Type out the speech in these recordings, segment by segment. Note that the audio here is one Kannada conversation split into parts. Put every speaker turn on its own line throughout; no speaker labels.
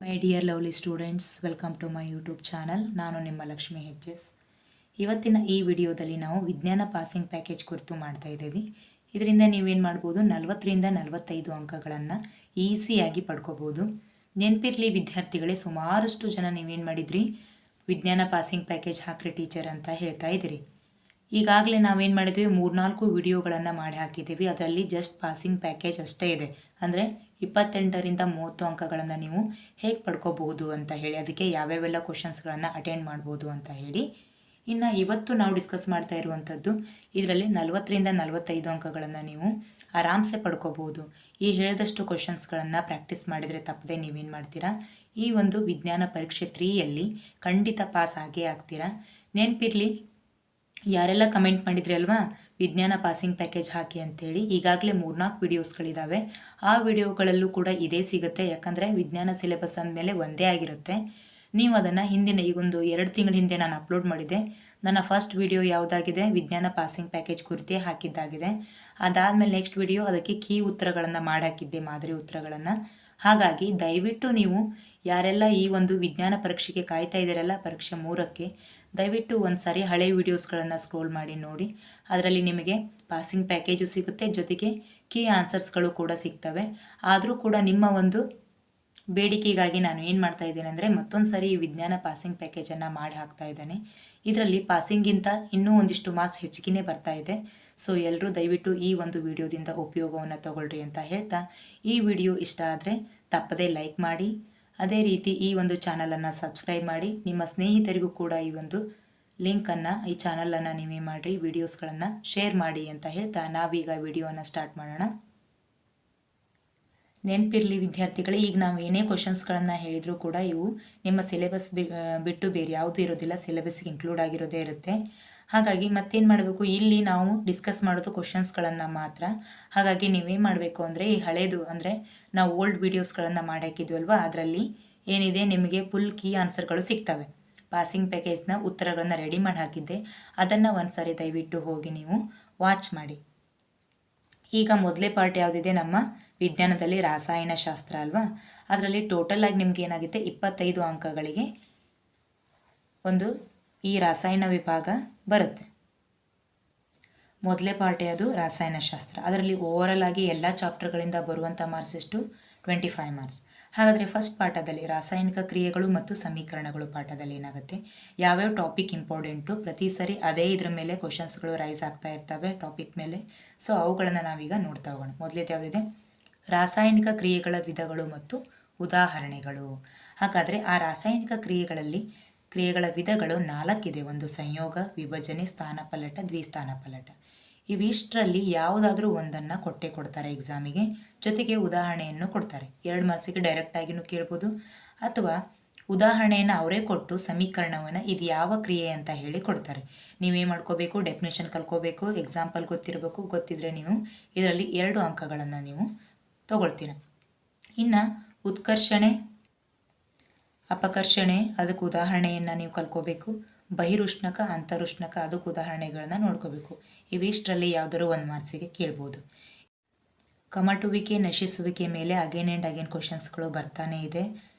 My dear lovely students welcome to my YouTube channel ನಾನು ನಿಮ್ಮ ಲಕ್ಷ್ಮಿ ಹೆಚ್ ಎಸ್ ಇವತ್ತಿನ ಈ ವಿಡಿಯೋದಲ್ಲಿ ನಾವು ವಿಜ್ಞಾನ ಪಾಸಿಂಗ್ ಪ್ಯಾಕೇಜ್ ಕುರಿತು ಮಾಡ್ತಾ ಇದ್ದೀವಿ. ಇದರಿಂದ ನೀವೇನು ಮಾಡ್ಬೋದು? ನಲವತ್ತರಿಂದ ನಲವತ್ತೈದು ಅಂಕಗಳನ್ನು ಈಸಿಯಾಗಿ ಪಡ್ಕೋಬೋದು. ನೆನಪಿರಲಿ ವಿದ್ಯಾರ್ಥಿಗಳೇ, ಸುಮಾರಷ್ಟು ಜನ ನೀವೇನು ಮಾಡಿದ್ರಿ? ವಿಜ್ಞಾನ ಪಾಸಿಂಗ್ ಪ್ಯಾಕೇಜ್ ಹಾಕ್ರಿ ಟೀಚರ್ ಅಂತ ಹೇಳ್ತಾ ಇದ್ದೀರಿ. ಈಗಾಗಲೇ ನಾವೇನು ಮಾಡಿದ್ವಿ? ಮೂರ್ನಾಲ್ಕು ವಿಡಿಯೋಗಳನ್ನು ಮಾಡಿ ಹಾಕಿದ್ದೀವಿ. ಅದರಲ್ಲಿ ಜಸ್ಟ್ ಪಾಸಿಂಗ್ ಪ್ಯಾಕೇಜ್ ಅಷ್ಟೇ ಇದೆ. ಅಂದರೆ ಇಪ್ಪತ್ತೆಂಟರಿಂದ ಮೂವತ್ತು ಅಂಕಗಳನ್ನು ನೀವು ಹೇಗೆ ಪಡ್ಕೋಬಹುದು ಅಂತ ಹೇಳಿ, ಅದಕ್ಕೆ ಯಾವ್ಯಾವೆಲ್ಲ ಕ್ವಶನ್ಸ್ಗಳನ್ನು ಅಟೆಂಡ್ ಮಾಡ್ಬೋದು ಅಂತ ಹೇಳಿ. ಇನ್ನು ಇವತ್ತು ನಾವು ಡಿಸ್ಕಸ್ ಮಾಡ್ತಾ ಇರುವಂಥದ್ದು, ಇದರಲ್ಲಿ ನಲವತ್ತರಿಂದ ನಲವತ್ತೈದು ಅಂಕಗಳನ್ನು ನೀವು ಆರಾಮ್ಸೆ ಪಡ್ಕೋಬಹುದು. ಈ ಹೇಳಿದಷ್ಟು ಕ್ವಶನ್ಸ್ಗಳನ್ನು ಪ್ರಾಕ್ಟೀಸ್ ಮಾಡಿದರೆ ತಪ್ಪದೆ ನೀವೇನು ಮಾಡ್ತೀರಾ? ಈ ಒಂದು ವಿಜ್ಞಾನ ಪರೀಕ್ಷೆ ತ್ರೀಯಲ್ಲಿ ಖಂಡಿತ ಪಾಸ್ ಆಗೇ ಆಗ್ತೀರಾ? ನೆನಪಿರಲಿ, ಯಾರೆಲ್ಲ ಕಮೆಂಟ್ ಮಾಡಿದ್ರಿ ಅಲ್ವಾ? ವಿಜ್ಞಾನ ಪಾಸಿಂಗ್ ಪ್ಯಾಕೇಜ್ ಹಾಕಿ ಅಂತೇಳಿ ಈಗಾಗಲೇ ಮೂರ್ನಾಲ್ಕು ವಿಡಿಯೋಸ್ಗಳಿದ್ದಾವೆ ಆ ವಿಡಿಯೋಗಳಲ್ಲೂ ಕೂಡ ಇದೇ ಸಿಗುತ್ತೆ. ಯಾಕಂದರೆ ವಿಜ್ಞಾನ ಸಿಲೆಬಸ್ ಅಂದಮೇಲೆ ಒಂದೇ ಆಗಿರುತ್ತೆ. ನೀವು ಅದನ್ನು ಹಿಂದಿನ ಈಗೊಂದು ಎರಡು ತಿಂಗಳ ಹಿಂದೆ ನಾನು ಅಪ್ಲೋಡ್ ಮಾಡಿದೆ. ನನ್ನ ಫಸ್ಟ್ ವಿಡಿಯೋ ಯಾವುದಾಗಿದೆ? ವಿಜ್ಞಾನ ಪಾಸಿಂಗ್ ಪ್ಯಾಕೇಜ್ ಕುರಿತೇ ಹಾಕಿದ್ದಾಗಿದೆ. ಅದಾದಮೇಲೆ ನೆಕ್ಸ್ಟ್ ವಿಡಿಯೋ ಅದಕ್ಕೆ ಕೀ ಉತ್ತರಗಳನ್ನು ಮಾಡಿ ಹಾಕಿದ್ದೆ ಮಾದರಿ ಉತ್ತರಗಳನ್ನು. ಹಾಗಾಗಿ ದಯವಿಟ್ಟು ನೀವು ಯಾರೆಲ್ಲ ಈ ಒಂದು ವಿಜ್ಞಾನ ಪರೀಕ್ಷೆಗೆ ಕಾಯ್ತಾ ಇದ್ದೀರಲ್ಲ ಪರೀಕ್ಷೆ ಮೂರಕ್ಕೆ, ದಯವಿಟ್ಟು ಒಂದು ಸಾರಿ ಹಳೆ ವಿಡಿಯೋಸ್ಗಳನ್ನು ಸ್ಕ್ರೋಲ್ ಮಾಡಿ ನೋಡಿ. ಅದರಲ್ಲಿ ನಿಮಗೆ ಪಾಸಿಂಗ್ ಪ್ಯಾಕೇಜು ಸಿಗುತ್ತೆ, ಜೊತೆಗೆ ಕೀ ಆನ್ಸರ್ಸ್ಗಳು ಕೂಡ ಸಿಗ್ತವೆ. ಆದರೂ ಕೂಡ ನಿಮ್ಮ ಒಂದು ಬೇಡಿಕೆಗಾಗಿ ನಾನು ಏನು ಮಾಡ್ತಾ ಇದ್ದೇನೆ ಅಂದರೆ ಮತ್ತೊಂದು ಸರಿ ಈ ವಿಜ್ಞಾನ ಪಾಸಿಂಗ್ ಪ್ಯಾಕೇಜನ್ನು ಮಾಡಿ ಹಾಕ್ತಾ ಇದ್ದೇನೆ. ಇದರಲ್ಲಿ ಪಾಸಿಂಗಿಂತ ಇನ್ನೂ ಒಂದಿಷ್ಟು ಮಾರ್ಕ್ಸ್ ಹೆಚ್ಚಿಗೆ ಬರ್ತಾ ಇದೆ. ಸೊ ಎಲ್ಲರೂ ದಯವಿಟ್ಟು ಈ ಒಂದು ವಿಡಿಯೋದಿಂದ ಉಪಯೋಗವನ್ನು ತಗೊಳ್ರಿ ಅಂತ ಹೇಳ್ತಾ, ಈ ವಿಡಿಯೋ ಇಷ್ಟ ಆದರೆ ತಪ್ಪದೇ ಲೈಕ್ ಮಾಡಿ, ಅದೇ ರೀತಿ ಈ ಒಂದು ಚಾನಲನ್ನು ಸಬ್ಸ್ಕ್ರೈಬ್ ಮಾಡಿ, ನಿಮ್ಮ ಸ್ನೇಹಿತರಿಗೂ ಕೂಡ ಈ ಒಂದು ಲಿಂಕನ್ನು ಈ ಚಾನಲನ್ನು ನೀವೇ ಮಾಡಿರಿ ವಿಡಿಯೋಸ್ಗಳನ್ನು ಶೇರ್ ಮಾಡಿ ಅಂತ ಹೇಳ್ತಾ, ನಾವೀಗ ವಿಡಿಯೋನ ಸ್ಟಾರ್ಟ್ ಮಾಡೋಣ. ನೆನಪಿರಲಿ ವಿದ್ಯಾರ್ಥಿಗಳೇ, ಈಗ ನಾವು ಏನೇ ಕ್ವಶನ್ಸ್ಗಳನ್ನು ಹೇಳಿದರೂ ಕೂಡ ಇವು ನಿಮ್ಮ ಸಿಲೆಬಸ್ ಬಿಟ್ಟು ಬೇರೆ ಯಾವುದೂ ಇರೋದಿಲ್ಲ ಸಿಲೆಬಸ್ಗೆ ಇನ್ಕ್ಲೂಡ್ ಆಗಿರೋದೇ ಇರುತ್ತೆ. ಹಾಗಾಗಿ ಮತ್ತೇನು ಮಾಡಬೇಕು? ಇಲ್ಲಿ ನಾವು ಡಿಸ್ಕಸ್ ಮಾಡೋದು ಕ್ವಶನ್ಸ್ಗಳನ್ನು ಮಾತ್ರ. ಹಾಗಾಗಿ ನೀವೇನು ಮಾಡಬೇಕು ಅಂದರೆ, ಈ ಹಳೇದು ಅಂದರೆ ನಾವು ಓಲ್ಡ್ ವೀಡಿಯೋಸ್ಗಳನ್ನು ಮಾಡಿ ಹಾಕಿದ್ವಲ್ವ ಅದರಲ್ಲಿ ಏನಿದೆ, ನಿಮಗೆ ಫುಲ್ ಕೀ ಆನ್ಸರ್ಗಳು ಸಿಗ್ತವೆ. ಪಾಸಿಂಗ್ ಪ್ಯಾಕೇಜ್ನ ಉತ್ತರಗಳನ್ನು ರೆಡಿ ಮಾಡಿ ಹಾಕಿದ್ದೆ ಅದನ್ನು ಒಂದು ಸಾರಿ ದಯವಿಟ್ಟು ಹೋಗಿ ನೀವು ವಾಚ್ ಮಾಡಿ. ಈಗ ಮೊದಲೇ ಪಾರ್ಟ್ ಯಾವುದಿದೆ ನಮ್ಮ ವಿಜ್ಞಾನದಲ್ಲಿ ರಾಸಾಯನಶಾಸ್ತ್ರ ಅಲ್ವಾ? ಅದರಲ್ಲಿ ಟೋಟಲ್ ಆಗಿ ನಿಮ್ಗೆ ಏನಾಗುತ್ತೆ? ಇಪ್ಪತ್ತೈದು ಅಂಕಗಳಿಗೆ ಒಂದು ಈ ರಾಸಾಯನ ವಿಭಾಗ ಬರುತ್ತೆ. ಮೊದಲೇ ಪಾರ್ಟಿ ಅದು ರಾಸಾಯನಶಾಸ್ತ್ರ ಅದರಲ್ಲಿ ಓವರಲ್ ಆಗಿ ಎಲ್ಲ ಚಾಪ್ಟರ್ಗಳಿಂದ ಬರುವಂಥ ಮಾರ್ಕ್ಸ್ ಎಷ್ಟು? ಟ್ವೆಂಟಿ ಫೈವ್ ಮಾರ್ಕ್ಸ್ ಹಾಗಾದರೆ ಫಸ್ಟ್ ಪಾಠದಲ್ಲಿ ರಾಸಾಯನಿಕ ಕ್ರಿಯೆಗಳು ಮತ್ತು ಸಮೀಕರಣಗಳು ಪಾಠದಲ್ಲಿ ಏನಾಗುತ್ತೆ? ಯಾವ್ಯಾವ ಟಾಪಿಕ್ ಇಂಪಾರ್ಟೆಂಟು ಪ್ರತಿ ಸರಿ ಅದೇ ಇದ್ರ ಮೇಲೆ ಕ್ವಶನ್ಸ್ಗಳು ರೈಸ್ ಆಗ್ತಾ ಇರ್ತವೆ ಟಾಪಿಕ್ ಮೇಲೆ. ಸೊ ಅವುಗಳನ್ನು ನಾವೀಗ ನೋಡ್ತಾ ಹೋಗೋಣ. ಮೊದಲೇದು ಯಾವುದಿದೆ? ರಾಸಾಯನಿಕ ಕ್ರಿಯೆಗಳ ವಿಧಗಳು ಮತ್ತು ಉದಾಹರಣೆಗಳು. ಹಾಗಾದರೆ ಆ ರಾಸಾಯನಿಕ ಕ್ರಿಯೆಗಳಲ್ಲಿ ಕ್ರಿಯೆಗಳ ವಿಧಗಳು ನಾಲ್ಕಿದೆ. ಒಂದು ಸಂಯೋಗ, ವಿಭಜನೆ ಸ್ಥಾನಪಲ್ಲಟ ದ್ವಿಸ್ಥಾನಪಲ್ಲಟ ಇವಿಷ್ಟರಲ್ಲಿ ಯಾವುದಾದ್ರೂ ಒಂದನ್ನು ಕೊಟ್ಟೆ ಕೊಡ್ತಾರೆ ಎಕ್ಸಾಮಿಗೆ ಜೊತೆಗೆ ಉದಾಹರಣೆಯನ್ನು ಕೊಡ್ತಾರೆ. ಎರಡು ಮಾರ್ಕ್ಸಿಗೆ ಡೈರೆಕ್ಟಾಗಿನೂ ಕೇಳ್ಬೋದು. ಅಥವಾ ಉದಾಹರಣೆಯನ್ನು ಅವರೇ ಕೊಟ್ಟು ಸಮೀಕರಣವನ್ನು ಇದು ಯಾವ ಕ್ರಿಯೆ ಅಂತ ಹೇಳಿ ಕೊಡ್ತಾರೆ. ನೀವೇ ಮಾಡ್ಕೋಬೇಕು? ಡೆಫಿನೇಷನ್ ಕಲ್ಕೋಬೇಕು ಎಕ್ಸಾಂಪಲ್ ಗೊತ್ತಿರಬೇಕು. ಗೊತ್ತಿದ್ರೆ ನೀವು ಇದರಲ್ಲಿ ಎರಡು ಅಂಕಗಳನ್ನು ನೀವು ತಗೊಳ್ತೀರ. ಇನ್ನು ಉತ್ಕರ್ಷಣೆ, ಅಪಕರ್ಷಣೆ ಅದಕ್ಕೆ ಉದಾಹರಣೆಯನ್ನು ನೀವು ಕಲ್ಕೋಬೇಕು. ಬಹಿರುಷ್ಣಕ, ಅಂತರುಷ್ಣಕ ಅದಕ್ಕೆ ಉದಾಹರಣೆಗಳನ್ನ ನೋಡ್ಕೋಬೇಕು. ಇವಿಷ್ಟರಲ್ಲಿ ಯಾವುದಾದ್ರು ಒಂದು ಮಾರ್ಕ್ಸಿಗೆ ಕೇಳ್ಬೋದು. ಕಮಟುವಿಕೆ, ನಶಿಸುವಿಕೆ ಮೇಲೆ ಅಗೇನ್ ಆ್ಯಂಡ್ ಅಗೇನ್ ಕ್ವಶನ್ಸ್ಗಳು ಬರ್ತಾನೆ ಇದೆ.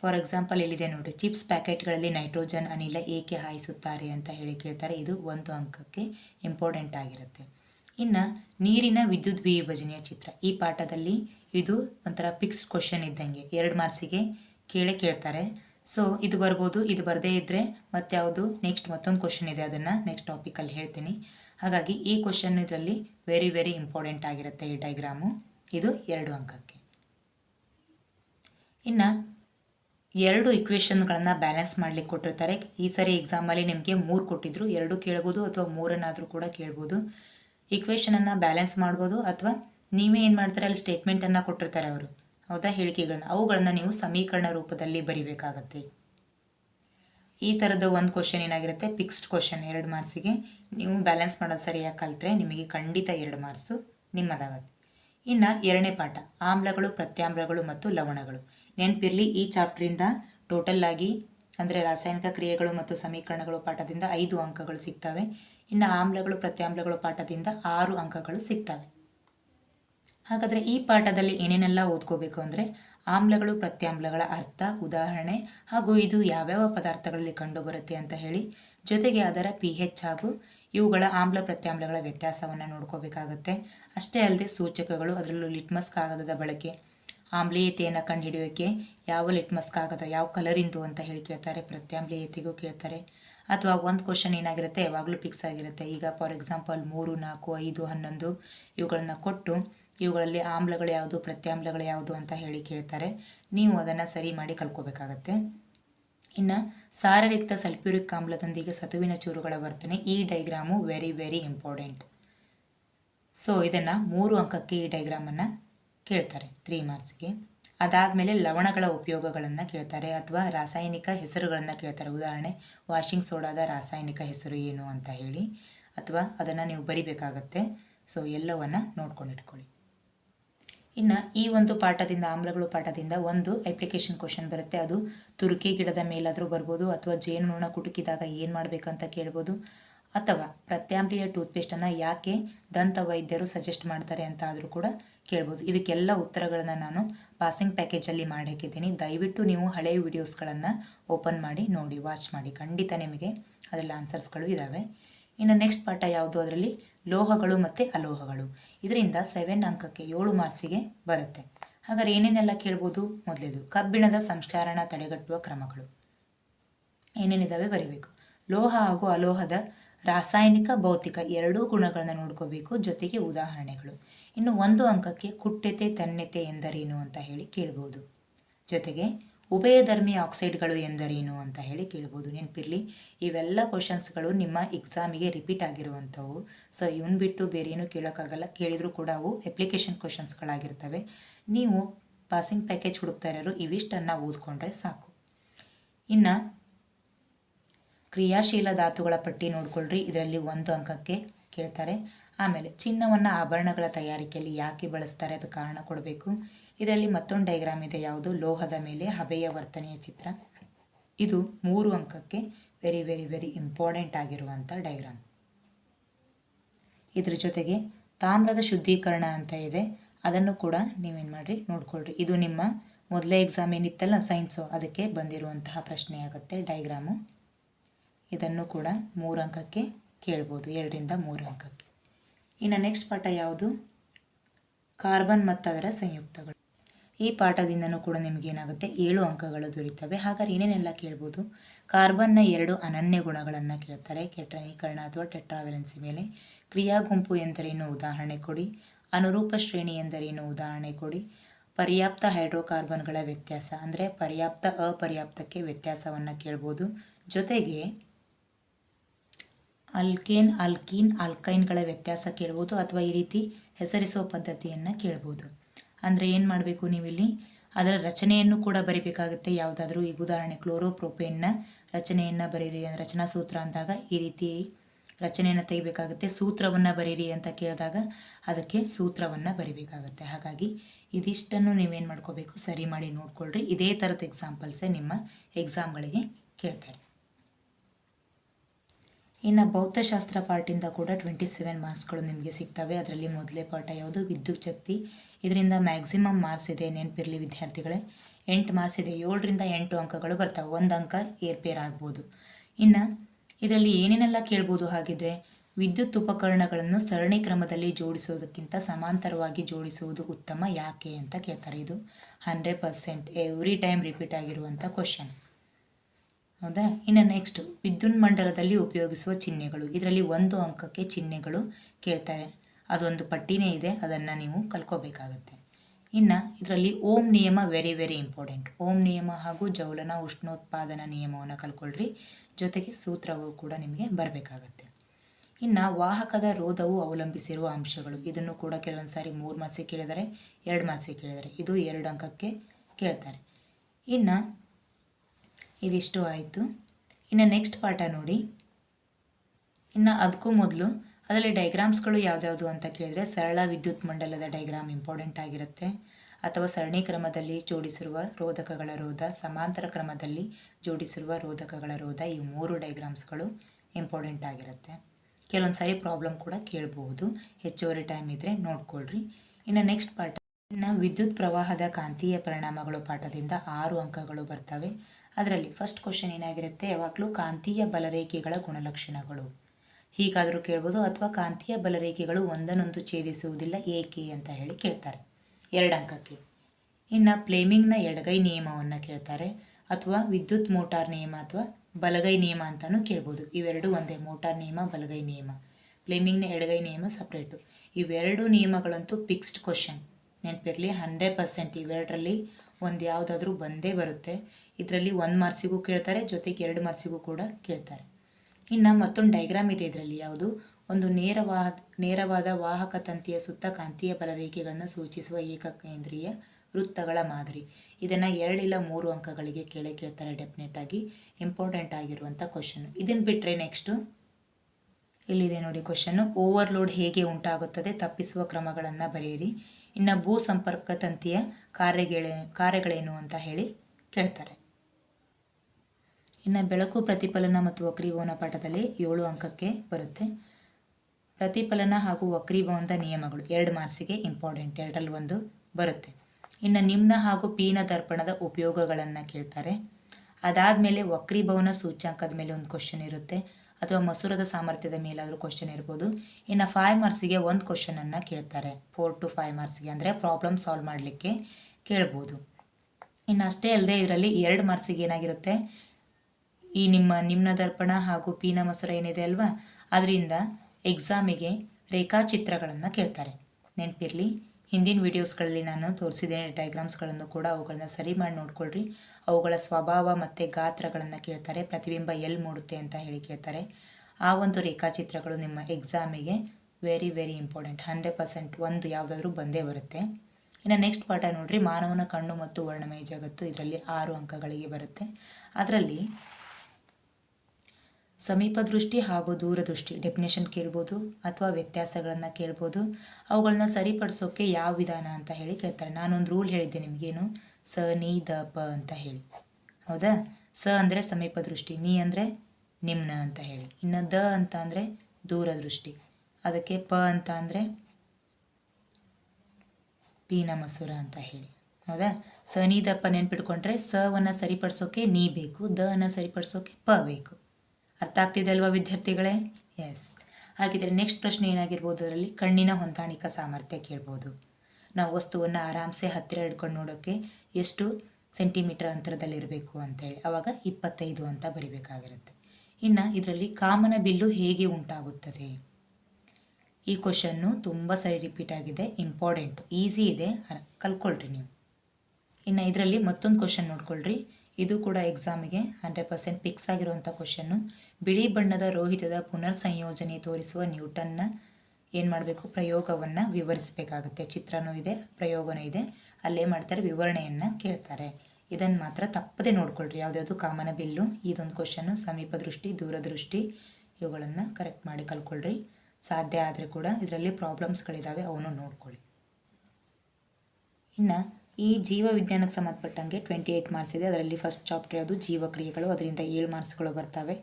ಫಾರ್ ಎಕ್ಸಾಂಪಲ್ ಇಲ್ಲಿದೆ ನೋಡಿ. ಚಿಪ್ಸ್ ಪ್ಯಾಕೆಟ್ಗಳಲ್ಲಿ ನೈಟ್ರೋಜನ್ ಅನಿಲ ಏಕೆ ಹಾಯಿಸುತ್ತಾರೆ ಅಂತ ಹೇಳಿ ಕೇಳ್ತಾರೆ. ಇದು ಒಂದು ಅಂಕಕ್ಕೆ ಇಂಪಾರ್ಟೆಂಟ್ ಆಗಿರುತ್ತೆ. ಇನ್ನು ನೀರಿನ ವಿದ್ಯುತ್ ವಿಭಜನೆಯ ಚಿತ್ರ. ಈ ಪಾಠದಲ್ಲಿ ಇದು ಒಂಥರ ಫಿಕ್ಸ್ಡ್ ಕ್ವಶನ್ ಇದ್ದಂಗೆ. ಎರಡು ಮಾರ್ಕ್ಸಿಗೆ ಕೇಳೇ ಕೇಳ್ತಾರೆ. ಸೊ ಇದು ಬರ್ಬೋದು. ಇದು ಬರದೇ ಇದ್ದರೆ ಮತ್ಯಾವುದು? ನೆಕ್ಸ್ಟ್ ಮತ್ತೊಂದು ಕ್ವಶನ್ ಇದೆ. ಅದನ್ನು ನೆಕ್ಸ್ಟ್ ಟಾಪಿಕಲ್ಲಿ ಹೇಳ್ತೀನಿ. ಹಾಗಾಗಿ ಈ ಕ್ವಶನ್ ಇದರಲ್ಲಿ ವೆರಿ ವೆರಿ ಇಂಪಾರ್ಟೆಂಟ್ ಆಗಿರುತ್ತೆ ಈ ಡೈಗ್ರಾಮು ಇದು ಎರಡು ಅಂಕಕ್ಕೆ. ಇನ್ನು ಎರಡು ಇಕ್ವೇಷನ್ಗಳನ್ನು ಬ್ಯಾಲೆನ್ಸ್ ಮಾಡಲಿಕ್ಕೆ ಕೊಟ್ಟಿರ್ತಾರೆ. ಈ ಸರಿ ಎಕ್ಸಾಮಲ್ಲಿ ನಿಮಗೆ ಮೂರು ಕೊಟ್ಟಿದ್ರು. ಎರಡು ಕೇಳ್ಬೋದು ಅಥವಾ ಮೂರನ್ನಾದರೂ ಕೂಡ ಕೇಳ್ಬೋದು. ಇಕ್ವೇಷನನ್ನು ಬ್ಯಾಲೆನ್ಸ್ ಮಾಡ್ಬೋದು ಅಥವಾ ನೀವೇ ಏನು ಮಾಡ್ತಾರೆ? ಅಲ್ಲಿ ಸ್ಟೇಟ್ಮೆಂಟನ್ನು ಕೊಟ್ಟಿರ್ತಾರೆ ಅವರು. ಹೌದಾ? ಹೇಳಿಕೆಗಳನ್ನ. ಅವುಗಳನ್ನು ನೀವು ಸಮೀಕರಣ ರೂಪದಲ್ಲಿ ಬರಿಬೇಕಾಗತ್ತೆ. ಈ ಥರದ್ದು ಒಂದು ಕ್ವಶನ್ ಏನಾಗಿರುತ್ತೆ? ಫಿಕ್ಸ್ಡ್ ಕ್ವಶನ್ ಎರಡು ಮಾರ್ಕ್ಸಿಗೆ ನೀವು ಬ್ಯಾಲೆನ್ಸ್ ಮಾಡೋದು ಸರಿಯಾಗಿ ಕಲಿತ್ರೆ ನಿಮಗೆ ಖಂಡಿತ ಎರಡು ಮಾರ್ಕ್ಸು ನಿಮ್ಮದಾಗುತ್ತೆ. ಇನ್ನು ಎರಡನೇ ಪಾಠ, ಆಮ್ಲಗಳು, ಪ್ರತ್ಯಾಮ್ಲಗಳು ಮತ್ತು ಲವಣಗಳು. ನೆನಪಿರಲಿ, ಈ ಚಾಪ್ಟ್ರಿಂದ ಟೋಟಲ್ ಆಗಿ ಅಂದರೆ ರಾಸಾಯನಿಕ ಕ್ರಿಯೆಗಳು ಮತ್ತು ಸಮೀಕರಣಗಳು ಪಾಠದಿಂದ ಐದು ಅಂಕಗಳು ಸಿಗ್ತವೆ. ಇನ್ನು ಆಮ್ಲಗಳು, ಪ್ರತ್ಯಾಮ್ಲಗಳು ಪಾಠದಿಂದ ಆರು ಅಂಕಗಳು ಸಿಗ್ತವೆ. ಹಾಗಾದರೆ ಈ ಪಾಠದಲ್ಲಿ ಏನೇನೆಲ್ಲ ಓದ್ಕೋಬೇಕು ಅಂದರೆ ಆಮ್ಲಗಳು, ಪ್ರತ್ಯಾಮ್ಲಗಳ ಅರ್ಥ, ಉದಾಹರಣೆ ಹಾಗೂ ಇದು ಯಾವ್ಯಾವ ಪದಾರ್ಥಗಳಲ್ಲಿ ಕಂಡುಬರುತ್ತೆ ಅಂತ ಹೇಳಿ ಜೊತೆಗೆ ಅದರ ಪಿ ಹೆಚ್ ಹಾಗೂ ಇವುಗಳ ಆಮ್ಲ, ಪ್ರತ್ಯಾಮ್ಲಗಳ ವ್ಯತ್ಯಾಸವನ್ನು ನೋಡ್ಕೋಬೇಕಾಗತ್ತೆ. ಅಷ್ಟೇ ಅಲ್ಲದೆ ಸೂಚಕಗಳು, ಅದರಲ್ಲೂ ಲಿಟ್ಮಸ್ ಕಾಗದದ ಬಳಕೆ, ಆಮ್ಲೀಯತೆಯನ್ನು ಕಂಡುಹಿಡಿಯೋಕ್ಕೆ ಯಾವ ಲಿಟ್ಮಸ್ ಕಾಗದ, ಯಾವ ಕಲರಿಂದು ಅಂತ ಹೇಳಿ ಕೇಳ್ತಾರೆ, ಪ್ರತ್ಯಾಮ್ಲೀಯತೆಗೂ ಕೇಳ್ತಾರೆ. ಅಥವಾ ಒಂದು ಕ್ವಶನ್ ಏನಾಗಿರುತ್ತೆ, ಯಾವಾಗಲೂ ಫಿಕ್ಸ್ ಆಗಿರುತ್ತೆ. ಈಗ ಫಾರ್ ಎಕ್ಸಾಂಪಲ್ ಮೂರು, ನಾಲ್ಕು, ಐದು, ಹನ್ನೊಂದು ಇವುಗಳನ್ನು ಕೊಟ್ಟು ಇವುಗಳಲ್ಲಿ ಆಮ್ಲಗಳು ಯಾವುದು, ಪ್ರತ್ಯಾಮ್ಲಗಳು ಯಾವುದು ಅಂತ ಹೇಳಿ ಕೇಳ್ತಾರೆ. ನೀವು ಅದನ್ನು ಸರಿ ಮಾಡಿ ಕಲ್ಕೋಬೇಕಾಗತ್ತೆ ಇನ್ನು ಸಾರರಿಕ್ತ ಸಲ್ಫ್ಯೂರಿಕ್ ಆಮ್ಲದೊಂದಿಗೆ ಸತುವಿನ ಚೂರುಗಳ ವರ್ತನೆ ಈ diagram very very important so ಇದನ್ನು ಮೂರು ಅಂಕಕ್ಕೆ ಈ ಡೈಗ್ರಾಮನ್ನು ಕೇಳ್ತಾರೆ ತ್ರೀ ಮಾರ್ಕ್ಸ್ಗೆ ಅದಾದಮೇಲೆ ಲವಣಗಳ ಉಪಯೋಗಗಳನ್ನು ಕೇಳ್ತಾರೆ ಅಥವಾ ರಾಸಾಯನಿಕ ಹೆಸರುಗಳನ್ನು ಕೇಳ್ತಾರೆ. ಉದಾಹರಣೆ, ವಾಷಿಂಗ್ ಸೋಡಾದ ರಾಸಾಯನಿಕ ಹೆಸರು ಏನು ಅಂತ ಹೇಳಿ ಅಥವಾ ಅದನ್ನು ನೀವು ಬರಿಬೇಕಾಗತ್ತೆ. ಸೊ ಎಲ್ಲವನ್ನು ನೋಡ್ಕೊಂಡಿಟ್ಕೊಳ್ಳಿ ಇನ್ನು ಈ ಒಂದು ಪಾಠದಿಂದ, ಆಮ್ಲಗಳು ಪಾಠದಿಂದ ಒಂದು ಅಪ್ಲಿಕೇಶನ್ ಕ್ವಶನ್ ಬರುತ್ತೆ. ಅದು ತುರುಕಿ ಗಿಡದ ಮೇಲಾದರೂ ಬರ್ಬೋದು, ಅಥವಾ ಜೇನುನೊಣ ಕುಟುಕಿದಾಗ ಏನು ಮಾಡಬೇಕಂತ ಕೇಳ್ಬೋದು, ಅಥವಾ ಪ್ರತ್ಯಾಮ್ಲೀಯ ಟೂತ್ಪೇಸ್ಟನ್ನು ಯಾಕೆ ದಂತ ವೈದ್ಯರು ಸಜೆಸ್ಟ್ ಮಾಡ್ತಾರೆ ಅಂತ ಆದರೂ ಕೂಡ ಕೇಳ್ಬೋದು. ಇದಕ್ಕೆಲ್ಲ ಉತ್ತರಗಳನ್ನು ನಾನು ಪಾಸಿಂಗ್ ಪ್ಯಾಕೇಜಲ್ಲಿ ಮಾಡಿ ಹಾಕಿದ್ದೀನಿ ದಯವಿಟ್ಟು ನೀವು ಹಳೆಯ ವಿಡಿಯೋಸ್ಗಳನ್ನು ಓಪನ್ ಮಾಡಿ, ನೋಡಿ ವಾಚ್ ಮಾಡಿ. ಖಂಡಿತ ನಿಮಗೆ ಅದರಲ್ಲಿ ಆನ್ಸರ್ಸ್ಗಳು ಇದ್ದಾವೆ ಇನ್ನು ನೆಕ್ಸ್ಟ್ ಪಾಠ ಯಾವುದು ಅದರಲ್ಲಿ? ಲೋಹಗಳು ಮತ್ತು ಅಲೋಹಗಳು. ಇದರಿಂದ ಸೆವೆನ್ ಅಂಕಕ್ಕೆ ಏಳು ಮಾರ್ಕ್ಸಿಗೆ ಬರುತ್ತೆ. ಹಾಗಾದ್ರೆ ಏನೇನೆಲ್ಲ ಕೇಳ್ಬೋದು? ಮೊದಲೇದು, ಕಬ್ಬಿಣದ ಸಂಸ್ಕರಣ ತಡೆಗಟ್ಟುವ ಕ್ರಮಗಳು. ಏನೇನಿದ್ದಾವೆ ಬರೀಬೇಕು. ಲೋಹ ಹಾಗೂ ಅಲೋಹದ ರಾಸಾಯನಿಕ, ಭೌತಿಕ ಎರಡೂ ಗುಣಗಳನ್ನು ನೋಡ್ಕೋಬೇಕು. ಜೊತೆಗೆ ಉದಾಹರಣೆಗಳು. ಇನ್ನು ಒಂದು ಅಂಕಕ್ಕೆ ಕುಟ್ಟೆತೆ, ತನ್ನೆತೆ ಎಂದರೇನು ಅಂತ ಹೇಳಿ ಕೇಳ್ಬೋದು. ಜೊತೆಗೆ ಉಭಯಧರ್ಮಿ ಆಕ್ಸೈಡ್ಗಳು ಎಂದರೇನು ಅಂತ ಹೇಳಿ ಕೇಳ್ಬೋದು. ನೆನಪಿರಲಿ, ಇವೆಲ್ಲ ಕ್ವಶನ್ಸ್ಗಳು ನಿಮ್ಮ ಎಕ್ಸಾಮಿಗೆ ರಿಪೀಟ್ ಆಗಿರುವಂಥವು. ಸೊ ಇವನ್ ಬಿಟ್ಟು ಬೇರೇನು ಕೇಳೋಕ್ಕಾಗಲ್ಲ. ಕೇಳಿದರೂ ಕೂಡ ಅವು ಅಪ್ಲಿಕೇಶನ್ ಕ್ವಶನ್ಸ್ಗಳಾಗಿರ್ತವೆ ನೀವು ಪಾಸಿಂಗ್ ಪ್ಯಾಕೇಜ್ ಹುಡುಕ್ತಾ ಇರೋರು ಇವಿಷ್ಟನ್ನು ಓದ್ಕೊಂಡ್ರೆ ಸಾಕು. ಇನ್ನು, ಕ್ರಿಯಾಶೀಲ ಧಾತುಗಳ ಪಟ್ಟಿ ನೋಡ್ಕೊಳ್ರಿ. ಇದರಲ್ಲಿ ಒಂದು ಅಂಕಕ್ಕೆ ಕೇಳ್ತಾರೆ. ಆಮೇಲೆ ಚಿನ್ನವನ್ನು ಆಭರಣಗಳ ತಯಾರಿಕೆಯಲ್ಲಿ ಯಾಕೆ ಬಳಸ್ತಾರೆ ಅದು ಕಾರಣ ಕೊಡಬೇಕು. ಇದರಲ್ಲಿ ಮತ್ತೊಂದು ಡೈಗ್ರಾಮ್ ಇದೆ, ಯಾವುದು? ಲೋಹದ ಮೇಲೆ ಹಬೆಯ ವರ್ತನೆಯ ಚಿತ್ರ. ಇದು ಮೂರು ಅಂಕಕ್ಕೆ ವೆರಿ ವೆರಿ ವೆರಿ ಇಂಪಾರ್ಟೆಂಟ್ ಆಗಿರುವಂಥ ಡೈಗ್ರಾಮ್ ಇದ್ರ ಜೊತೆಗೆ ತಾಮ್ರದ ಶುದ್ಧೀಕರಣ ಅಂತ ಇದೆ. ಅದನ್ನು ಕೂಡ ನೀವೇನು ಮಾಡಿರಿ, ನೋಡ್ಕೊಳ್ರಿ. ಇದು ನಿಮ್ಮ ಮೊದಲೇ ಎಕ್ಸಾಮ್ ಏನಿತ್ತಲ್ಲ ಸೈನ್ಸು ಅದಕ್ಕೆ ಬಂದಿರುವಂತಹ ಪ್ರಶ್ನೆ ಆಗುತ್ತೆ ಡೈಗ್ರಾಮು ಇದನ್ನು ಕೂಡ ಮೂರು ಅಂಕಕ್ಕೆ ಕೇಳ್ಬೋದು, ಎರಡರಿಂದ ಮೂರು ಅಂಕಕ್ಕೆ. ಇನ್ನು ನೆಕ್ಸ್ಟ್ ಪಾಠ ಯಾವುದು? ಕಾರ್ಬನ್ ಮತ್ತು ಅದರ ಸಂಯುಕ್ತಗಳು. ಈ ಪಾಠದಿಂದನೂ ಕೂಡ ನಿಮಗೆ ಏನಾಗುತ್ತೆ? ಏಳು ಅಂಕಗಳು ದೊರೀತವೆ. ಹಾಗಾದ್ರೆ ಏನೇನೆಲ್ಲ ಕೇಳ್ಬೋದು? ಕಾರ್ಬನ್ನ ಎರಡು ಅನನ್ಯ ಗುಣಗಳನ್ನು ಕೇಳ್ತಾರೆ. ಕೆಟ್ರಣೀಕರಣ ಅಥವಾ ಟೆಟ್ರಾವೆಲೆನ್ಸಿ ಮೇಲೆ. ಕ್ರಿಯಾ ಗುಂಪು ಎಂದರೇನು? ಉದಾಹರಣೆ ಕೊಡಿ. ಅನುರೂಪ ಶ್ರೇಣಿ ಎಂದರೇನು? ಉದಾಹರಣೆ ಕೊಡಿ. ಪರ್ಯಾಪ್ತ ಹೈಡ್ರೋಕಾರ್ಬನ್ಗಳ ವ್ಯತ್ಯಾಸ ಅಂದರೆ ಪರ್ಯಾಪ್ತ ಅಪರ್ಯಾಪ್ತಕ್ಕೆ ವ್ಯತ್ಯಾಸವನ್ನು ಕೇಳ್ಬೋದು. ಜೊತೆಗೆ ಅಲ್ಕೇನ್, ಅಲ್ಕೀನ್ ಆಲ್ಕೈನ್ಗಳ ವ್ಯತ್ಯಾಸ ಕೇಳ್ಬೋದು ಅಥವಾ ಈ ರೀತಿ ಹೆಸರಿಸುವ ಪದ್ಧತಿಯನ್ನು ಕೇಳ್ಬೋದು. ಅಂದರೆ ಏನು ಮಾಡಬೇಕು ನೀವಿಲ್ಲಿ? ಅದರ ರಚನೆಯನ್ನು ಕೂಡ ಬರಿಬೇಕಾಗುತ್ತೆ. ಯಾವುದಾದ್ರೂ ಈಗ ಉದಾಹರಣೆ ಕ್ಲೋರೋಪ್ರೋಪೇನ್ನ ರಚನೆಯನ್ನು ಬರೀರಿ ರಚನಾ ಸೂತ್ರ ಅಂದಾಗ ಈ ರೀತಿ ರಚನೆಯನ್ನು ತೆಗಿಬೇಕಾಗುತ್ತೆ. ಸೂತ್ರವನ್ನು ಬರೀರಿ ಅಂತ ಕೇಳಿದಾಗ ಅದಕ್ಕೆ ಸೂತ್ರವನ್ನು ಬರಿಬೇಕಾಗುತ್ತೆ. ಹಾಗಾಗಿ ಇದಿಷ್ಟನ್ನು ನೀವೇನು ಮಾಡ್ಕೋಬೇಕು ಸರಿ ಮಾಡಿ ನೋಡ್ಕೊಳ್ರಿ. ಇದೇ ಥರದ ಎಕ್ಸಾಂಪಲ್ಸೇ ನಿಮ್ಮ ಎಕ್ಸಾಮ್ಗಳಿಗೆ ಕೇಳ್ತಾರೆ. ಇನ್ನು ಭೌತಶಾಸ್ತ್ರ ಪಾರ್ಟಿಂದ ಕೂಡ ಟ್ವೆಂಟಿ ಸೆವೆನ್ ಮಾರ್ಕ್ಸ್ಗಳು ನಿಮಗೆ ಸಿಗ್ತವೆ. ಅದರಲ್ಲಿ ಮೊದಲೇ ಪಾಠ ಯಾವುದು? ವಿದ್ಯುತ್ ಶಕ್ತಿ. ಇದರಿಂದ ಮ್ಯಾಕ್ಸಿಮಮ್ ಮಾರ್ಕ್ಸ್ ಇದೆ, ನೆನಪಿರಲಿ ವಿದ್ಯಾರ್ಥಿಗಳೇ. ಎಂಟು ಮಾರ್ಕ್ಸ್ ಇದೆ. ಏಳರಿಂದ ಎಂಟು ಅಂಕಗಳು ಬರ್ತವೆ. ಒಂದು ಅಂಕ ಏರ್ಪೇರ್ ಆಗ್ಬೋದು. ಇನ್ನು ಇದರಲ್ಲಿ ಏನೇನೆಲ್ಲ ಕೇಳ್ಬೋದು ಹಾಗಿದ್ರೆ ವಿದ್ಯುತ್ ಉಪಕರಣಗಳನ್ನು ಸರಣಿ ಕ್ರಮದಲ್ಲಿ ಜೋಡಿಸೋದಕ್ಕಿಂತ ಸಮಾಂತರವಾಗಿ ಜೋಡಿಸುವುದು ಉತ್ತಮ. ಯಾಕೆ ಅಂತ ಕೇಳ್ತಾರೆ ಇದು. Hundred percent every time repeat ಆಗಿರುವಂಥ ಕ್ವಶನ್ ಹೌದಾ? ಇನ್ನು ನೆಕ್ಸ್ಟ್ ಮಂಡಲದಲ್ಲಿ ಉಪಯೋಗಿಸುವ ಚಿಹ್ನೆಗಳು. ಇದರಲ್ಲಿ ಒಂದು ಅಂಕಕ್ಕೆ ಚಿಹ್ನೆಗಳು ಕೇಳ್ತಾರೆ. ಅದೊಂದು ಪಟ್ಟಿನೇ ಇದೆ, ಅದನ್ನು ನೀವು ಕಲ್ಕೋಬೇಕಾಗತ್ತೆ. ಇನ್ನು ಇದರಲ್ಲಿ ಓಂ ನಿಯಮ ವೆರಿ ವೆರಿ ಇಂಪಾರ್ಟೆಂಟ್ ಓಂ ನಿಯಮ ಹಾಗೂ ಜೌಲನ ಉಷ್ಣೋತ್ಪಾದನಾ ನಿಯಮವನ್ನು ಕಲ್ಕೊಳ್ಳ್ರಿ ಜೊತೆಗೆ ಸೂತ್ರವು ಕೂಡ ನಿಮಗೆ ಬರಬೇಕಾಗತ್ತೆ. ಇನ್ನು ವಾಹಕದ ರೋಧವು ಅವಲಂಬಿಸಿರುವ ಅಂಶಗಳು. ಇದನ್ನು ಕೂಡ ಕೆಲವೊಂದು ಸಾರಿ ಮೂರು ಮಾರ್ಕ್ಸಿಗೆ ಕೇಳಿದರೆ, ಎರಡು ಮಾರ್ಕ್ಸಿಗೆ ಕೇಳಿದರೆ, ಇದು ಎರಡು ಅಂಕಕ್ಕೆ ಕೇಳ್ತಾರೆ. ಇನ್ನು ಇದಿಷ್ಟು ಆಯಿತು. ಇನ್ನು ನೆಕ್ಸ್ಟ್ ಪಾಠ ನೋಡಿ. ಇನ್ನು ಅದಕ್ಕೂ ಮೊದಲು ಅದರಲ್ಲಿ ಡೈಗ್ರಾಮ್ಸ್ಗಳು ಯಾವ್ದ್ಯಾವುದು ಅಂತ ಕೇಳಿದರೆ ಸರಳ ವಿದ್ಯುತ್ ಮಂಡಲದ ಡೈಗ್ರಾಮ್ ಇಂಪಾರ್ಟೆಂಟ್ ಆಗಿರುತ್ತೆ. ಅಥವಾ ಸರಣಿ ಕ್ರಮದಲ್ಲಿ ಜೋಡಿಸಿರುವ ರೋಧಕಗಳ ರೋಧ, ಸಮಾಂತರ ಕ್ರಮದಲ್ಲಿ ಜೋಡಿಸಿರುವ ರೋಧಕಗಳ ರೋಧ ಈ ಮೂರು ಡೈಗ್ರಾಮ್ಸ್ಗಳು ಇಂಪಾರ್ಟೆಂಟ್ ಆಗಿರುತ್ತೆ. ಕೆಲವೊಂದು ಸಾರಿ ಪ್ರಾಬ್ಲಮ್ ಕೂಡ ಕೇಳಬಹುದು. ಹೆಚ್ಚುವರಿ ಟೈಮ್ ಇದ್ದರೆ ನೋಡ್ಕೊಳ್ರಿ. ಇನ್ನು ನೆಕ್ಸ್ಟ್ ಪಾಠ ಇನ್ನು ವಿದ್ಯುತ್ ಪ್ರವಾಹದ ಕಾಂತೀಯ ಪರಿಣಾಮಗಳು ಪಾಠದಿಂದ ಆರು ಅಂಕಗಳು ಬರ್ತವೆ. ಅದರಲ್ಲಿ ಫಸ್ಟ್ ಕ್ವಶನ್ ಏನಾಗಿರುತ್ತೆ? ಯಾವಾಗಲೂ ಕಾಂತೀಯ ಬಲರೇಖೆಗಳ ಗುಣಲಕ್ಷಣಗಳು. ಹೀಗಾದರೂ ಕೇಳ್ಬೋದು, ಅಥವಾ ಕಾಂತೀಯ ಬಲರೇಖೆಗಳು ಒಂದನ್ನೊಂದು ಛೇದಿಸುವುದಿಲ್ಲ, ಏಕೆ ಅಂತ ಹೇಳಿ ಕೇಳ್ತಾರೆ. ಎರಡು ಅಂಕಕ್ಕೆ ಇನ್ನು ಪ್ಲೇಮಿಂಗ್ನ ಎಡಗೈ ನಿಯಮವನ್ನು ಕೇಳ್ತಾರೆ, ಅಥವಾ ವಿದ್ಯುತ್ ಮೋಟಾರ್ ನಿಯಮ ಅಥವಾ ಬಲಗೈ ನಿಯಮ ಅಂತಲೂ ಕೇಳ್ಬೋದು. ಇವೆರಡು ಒಂದೇ, ಮೋಟಾರ್ ನಿಯಮ, ಬಲಗೈ ನಿಯಮ. ಪ್ಲೇಮಿಂಗ್ನ ಎಡಗೈ ನಿಯಮ ಸಪ್ರೇಟು ಇವೆರಡು ನಿಯಮಗಳಂತೂ ಫಿಕ್ಸ್ಡ್ ಕ್ವಶನ್ ನೆನಪಿರಲಿ ಹಂಡ್ರೆಡ್ ಪರ್ಸೆಂಟ್ ಇವೆರಡರಲ್ಲಿ ಒಂದು ಯಾವುದಾದ್ರೂ ಬಂದೇ ಬರುತ್ತೆ. ಇದರಲ್ಲಿ ಒಂದು ಮಾರ್ಕ್ಸಿಗೂ ಕೇಳ್ತಾರೆ, ಜೊತೆಗೆ ಎರಡು ಮಾರ್ಕ್ಸಿಗೂ ಕೂಡ ಕೇಳ್ತಾರೆ. ಇನ್ನು ಮತ್ತೊಂದು ಡೈಗ್ರಾಮ್ ಇದೆ ಇದರಲ್ಲಿ ಯಾವುದು? ಒಂದು ನೇರವಾದ ನೇರವಾದ ವಾಹಕ ತಂತಿಯ ಸುತ್ತ ಕಾಂತೀಯ ಬಲರೇಖೆಗಳನ್ನು ಸೂಚಿಸುವ ಏಕಕೇಂದ್ರೀಯ ವೃತ್ತಗಳ ಮಾದರಿ. ಇದನ್ನು ಎರಡಿಲ್ಲ ಮೂರು ಅಂಕಗಳಿಗೆ ಕೇಳೇ ಕೇಳ್ತಾರೆ ಡೆಫಿನೆಟ್ ಆಗಿ. ಇಂಪಾರ್ಟೆಂಟ್ ಆಗಿರುವಂಥ ಕ್ವಶನ್ ಇದನ್ನು ಬಿಟ್ಟರೆ ನೆಕ್ಸ್ಟು ಇಲ್ಲಿದೆ ನೋಡಿ ಕ್ವಶನ್ನು ಓವರ್ಲೋಡ್ ಹೇಗೆ ಉಂಟಾಗುತ್ತದೆ? ತಪ್ಪಿಸುವ ಕ್ರಮಗಳನ್ನು ಬರೆಯಿರಿ. ಇನ್ನು ಭೂ ಸಂಪರ್ಕ ತಂತಿಯ ಕಾರ್ಯಗಳೇ, ಕಾರ್ಯಗಳೇನು ಅಂತ ಹೇಳಿ ಕೇಳ್ತಾರೆ. ಇನ್ನು ಬೆಳಕು ಪ್ರತಿಫಲನ ಮತ್ತು ವಕ್ರೀಭವನ ಪಾಠದಲ್ಲಿ ಏಳು ಅಂಕಕ್ಕೆ ಬರುತ್ತೆ. ಪ್ರತಿಫಲನ ಹಾಗೂ ವಕ್ರೀಭವನದ ನಿಯಮಗಳು ಎರಡು ಮಾರ್ಕ್ಸಿಗೆ ಇಂಪಾರ್ಟೆಂಟ್, ಎರಡರಲ್ಲಿ ಒಂದು ಬರುತ್ತೆ. ಇನ್ನು ನಿಮ್ನ ಹಾಗೂ ಪೀನ ದರ್ಪಣದ ಉಪಯೋಗಗಳನ್ನು ಕೇಳ್ತಾರೆ. ಅದಾದಮೇಲೆ ವಕ್ರೀಭವನ ಸೂಚ್ಯಾಂಕದ ಮೇಲೆ ಒಂದು ಕ್ವಶನ್ ಇರುತ್ತೆ. ಅಥವಾ ಮಸೂರದ ಸಾಮರ್ಥ್ಯದ ಮೇಲಾದರೂ ಕ್ವಶನ್ ಇರ್ಬೋದು. ಇನ್ನು ಫೈವ್ ಮಾರ್ಕ್ಸಿಗೆ ಒಂದು ಕ್ವಶನನ್ನು ಕೇಳ್ತಾರೆ. ಫೋರ್ ಟು ಫೈವ್ ಮಾರ್ಕ್ಸ್ಗೆ ಅಂದರೆ ಪ್ರಾಬ್ಲಮ್ ಸಾಲ್ವ್ ಮಾಡಲಿಕ್ಕೆ ಕೇಳ್ಬೋದು. ಇನ್ನು ಅಷ್ಟೇ ಅಲ್ಲದೆ ಇದರಲ್ಲಿ ಎರಡು ಮಾರ್ಕ್ಸಿಗೆ ಏನಾಗಿರುತ್ತೆ? ಈ ನಿಮ್ಮ ನಿಮ್ನ ದರ್ಪಣ ಹಾಗೂ ಪೀನ ಮಸೂರ ಏನಿದೆ ಅಲ್ವಾ? ಅದರಿಂದ ಎಕ್ಸಾಮಿಗೆ ರೇಖಾಚಿತ್ರಗಳನ್ನು ಕೇಳ್ತಾರೆ. ನೆನಪಿರಲಿ? ಹಿಂದಿನ ವೀಡಿಯೋಸ್ಗಳಲ್ಲಿ ನಾನು ತೋರಿಸಿದ್ದೇನೆ ಡಯಾಗ್ರಾಮ್ಸ್ಗಳನ್ನು ಕೂಡ ಅವುಗಳನ್ನ ಸರಿ ಮಾಡಿ ನೋಡ್ಕೊಳ್ರಿ. ಅವುಗಳ ಸ್ವಭಾವ ಮತ್ತು ಗಾತ್ರಗಳನ್ನು ಕೇಳ್ತಾರೆ, ಪ್ರತಿಬಿಂಬ ಎಲ್ಲಿ ಮೂಡುತ್ತೆ ಅಂತ ಹೇಳಿ ಕೇಳ್ತಾರೆ. ಆ ಒಂದು ರೇಖಾಚಿತ್ರಗಳು ನಿಮ್ಮ ಎಕ್ಸಾಮಿಗೆ very very important hundred percent ಒಂದು ಯಾವುದಾದ್ರೂ ಬಂದೇ ಬರುತ್ತೆ. ಇನ್ನು ನೆಕ್ಸ್ಟ್ ಪಾಠ ನೋಡಿರಿ, ಮಾನವನ ಕಣ್ಣು ಮತ್ತು ವರ್ಣಮಯ ಜಗತ್ತು, ಇದರಲ್ಲಿ ಆರು ಅಂಕಗಳಿಗೆ ಬರುತ್ತೆ. ಅದರಲ್ಲಿ ಸಮೀಪ ದೃಷ್ಟಿ ಹಾಗೂ ದೂರದೃಷ್ಟಿ ಡೆಫಿನೇಷನ್ ಕೇಳ್ಬೋದು ಅಥವಾ ವ್ಯತ್ಯಾಸಗಳನ್ನು ಕೇಳ್ಬೋದು. ಅವುಗಳನ್ನ ಸರಿಪಡಿಸೋಕ್ಕೆ ಯಾವ ವಿಧಾನ ಅಂತ ಹೇಳಿ ಕೇಳ್ತಾರೆ. ನಾನೊಂದು ರೂಲ್ ಹೇಳಿದ್ದೆ ನಿಮಗೇನು? ಸ, ನೀ, ದ, ಪ ಅಂತ ಹೇಳಿ. ಹೌದಾ? ಸ ಅಂದರೆ ಸಮೀಪ ದೃಷ್ಟಿ, ನೀ ಅಂದರೆ ನಿಮ್ನ ಅಂತ ಹೇಳಿ. ಇನ್ನು ದ ಅಂತ ಅಂದರೆ ದೂರದೃಷ್ಟಿ ಅದಕ್ಕೆ ಪ ಅಂತ ಅಂದರೆ ಪೀನ ಮಸೂರ ಅಂತ ಹೇಳಿ. ಹೌದಾ? ಸ, ನೀ ದಪ್ಪ ನೆನ್ಪಿಟ್ಕೊಂಡ್ರೆ ಸವನ್ನು ಸರಿಪಡಿಸೋಕೆ ನೀ ಬೇಕು, ದ ಅನ್ನು ಸರಿಪಡಿಸೋಕೆ ಪ ಬೇಕು. ಅರ್ಥ ಆಗ್ತಿದೆ ಅಲ್ವಾ ವಿದ್ಯಾರ್ಥಿಗಳೇ? ಎಸ್ ಹಾಗಿದ್ರೆ ನೆಕ್ಸ್ಟ್ ಪ್ರಶ್ನೆ ಏನಾಗಿರ್ಬೋದು ಅದರಲ್ಲಿ? ಕಣ್ಣಿನ ಹೊಂದಾಣಿಕಾ ಸಾಮರ್ಥ್ಯ ಕೇಳ್ಬೋದು. ನಾವು ವಸ್ತುವನ್ನು ಆರಾಮ್ಸೆ ಹತ್ತಿರ ಹಿಡ್ಕೊಂಡು ನೋಡೋಕ್ಕೆ ಎಷ್ಟು ಸೆಂಟಿಮೀಟರ್ ಅಂತರದಲ್ಲಿರಬೇಕು ಅಂತೇಳಿ. ಆವಾಗ ಇಪ್ಪತ್ತೈದು ಅಂತ ಬರಿಬೇಕಾಗಿರುತ್ತೆ. ಇನ್ನು ಇದರಲ್ಲಿ ಕಾಮನ ಬಿಲ್ಲು ಹೇಗೆ ಉಂಟಾಗುತ್ತದೆ? ಈ ಕ್ವಶನ್ನು ತುಂಬ ಸರಿ ರಿಪೀಟ್ ಆಗಿದೆ ಇಂಪಾರ್ಟೆಂಟು ಈಸಿ ಇದೆ. ಕಲ್ಕೊಳ್ರಿ ನೀವು. ಇನ್ನು ಇದರಲ್ಲಿ ಮತ್ತೊಂದು ಕ್ವಶನ್ ನೋಡ್ಕೊಳ್ರಿ. ಇದು ಕೂಡ ಎಕ್ಸಾಮಿಗೆ ಹಂಡ್ರೆಡ್ ಪರ್ಸೆಂಟ್ ಫಿಕ್ಸ್ ಆಗಿರುವಂಥ ಕ್ವಶನ್ನು ಬಿಳಿ ಬಣ್ಣದ ರೋಹಿತದ ಪುನರ್ ಸಂಯೋಜನೆ ತೋರಿಸುವ ನ್ಯೂಟನ್ನ ಏನು ಮಾಡಬೇಕು? ಪ್ರಯೋಗವನ್ನು ವಿವರಿಸಬೇಕಾಗುತ್ತೆ. ಚಿತ್ರನೂ ಇದೆ, ಪ್ರಯೋಗನೂ ಇದೆ. ಅಲ್ಲೇ ಮಾಡ್ತಾರೆ, ವಿವರಣೆಯನ್ನು ಕೇಳ್ತಾರೆ. ಇದನ್ನು ಮಾತ್ರ ತಪ್ಪದೆ ನೋಡ್ಕೊಳ್ರಿ. ಯಾವುದ್ಯಾವುದು ಕಾಮನ ಬಿಲ್ಲು, ಇದೊಂದು ಕ್ವಶನ್ನು ಸಮೀಪ ದೃಷ್ಟಿ ದೂರದೃಷ್ಟಿ, ಇವುಗಳನ್ನು ಕರೆಕ್ಟ್ ಮಾಡಿ ಕಲ್ಕೊಳ್ರಿ. ಸಾಧ್ಯ ಆದರೆ ಕೂಡ ಇದರಲ್ಲಿ ಪ್ರಾಬ್ಲಮ್ಸ್ಗಳಿದ್ದಾವೆ ಅವನು ನೋಡ್ಕೊಳ್ಳಿ. ಇನ್ನು ಈ ಜೀವ ವಿಜ್ಞಾನಕ್ಕೆ ಸಂಬಂಧಪಟ್ಟಂಗೆ ಟ್ವೆಂಟಿ ಏಯ್ಟ್ ಮಾರ್ಕ್ಸ್ ಇದೆ. ಅದರಲ್ಲಿ ಫಸ್ಟ್ ಚಾಪ್ಟರ್ ಯಾವುದು ಜೀವಕ್ರಿಯೆಗಳು ಅದರಿಂದ ಏಳು ಮಾರ್ಕ್ಸ್ಗಳು ಬರ್ತವೆ.